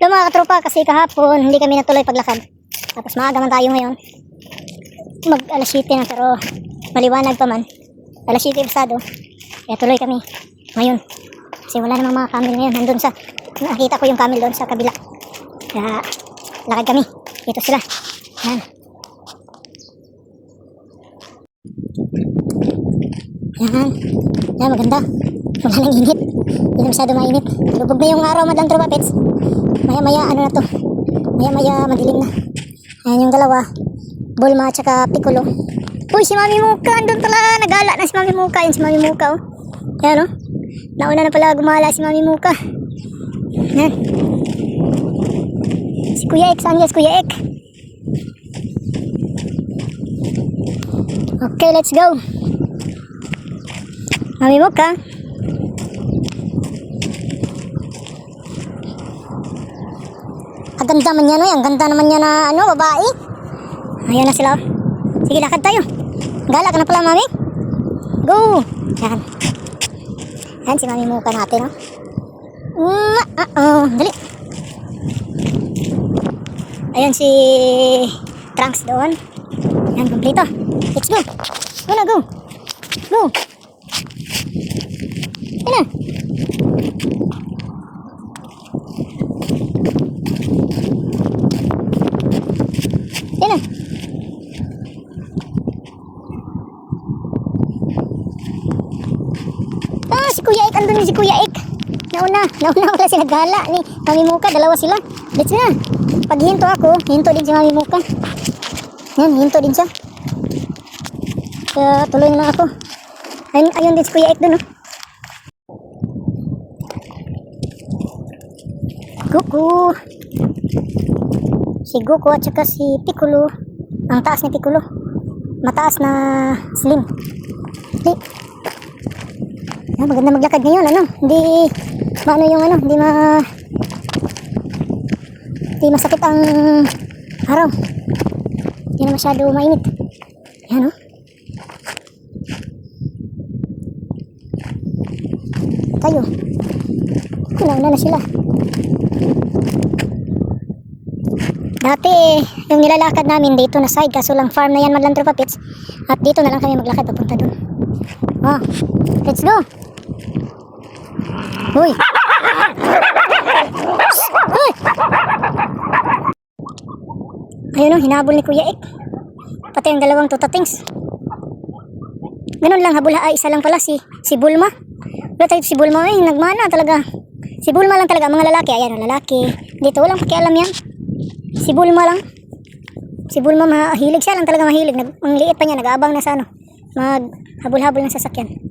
Hello mga katropa, kasi kahapon hindi kami natuloy paglakad. Tapos maaga man tayo ngayon. Mag alas 7 na pero maliwanag pa man. Alas 7 pasado. Kaya tuloy kami ngayon. Kasi wala namang mga camel ngayon. Nandun sa, nakita ko yung camel doon sa kabila. Kaya lakad kami. Dito sila. Yan. Yan. Yan, maganda. Wala nang init. Hindi na masyado mainit. Lubog na yung araw, madlang tropa pets. Maya maya, ano na to. Maya maya, madilim na. Ayan yung dalawa. Bulma at Piccolo. Uy, si Mami Muka. Andun pala. Nagala na si Mami Muka. Yan si Mami Muka, oh. Yan, oh. Nauna na pala gumala si Mami Muka. Yan. Si Kuya Ek. Saan si Kuya Ek? Okay, let's go. Mami Muka. Ang ganda man niya, no? Ang ganda naman niya na, ano, babae. Ayan na sila. oh. Sige, lakad tayo. Gala ka na pala, mami. Go! Yan. Yan, si mami muka natin, oh. Mm, ah, oh, dali. Ayun si Trunks doon. Yan, kumplito. Let's go. Go na, go. Go. Yan na. Yan na. Ah, si Kuya Ek. Andun si Kuya Ek. Nauna. Nauna wala sila gala ni Mami Muka. Dalawa sila. Let's na. Pag ako, hinto din si Mami Muka. Yan, hinto din siya. Kaya tuloy na ako. Ayun, ayun din si Kuya Ek dun, oh. Kuku. Si Goku at saka si Piccolo. Ang taas ni Piccolo. Mataas na slim. Di. Ah, maganda maglakad ngayon, ano? Hindi maano yung ano, hindi ma hindi masakit ang araw. Hindi na masyado mainit. Yan, oh. Tayo. Kunauna na sila. Dati, yung nilalakad namin dito na side, kaso lang farm na yan Madlang Tropa Pits. At dito na lang kami maglakad papunta doon. Oh, let's go! Uy! Uy! Ayun o, hinabol ni Kuya Ek. Pati ang dalawang tutatings. Ganun lang, habol ay isa lang pala si si Bulma. Wala tayo si Bulma eh, nagmana talaga. Si Bulma lang talaga, mga lalaki. Ayan, lalaki. Dito, walang pakialam yan. Si Bulma lang. Si Bulma mahilig siya lang talaga mahilig. Nag, ang liit pa niya, nag-aabang na sa ano. Mag habol-habol ng sasakyan.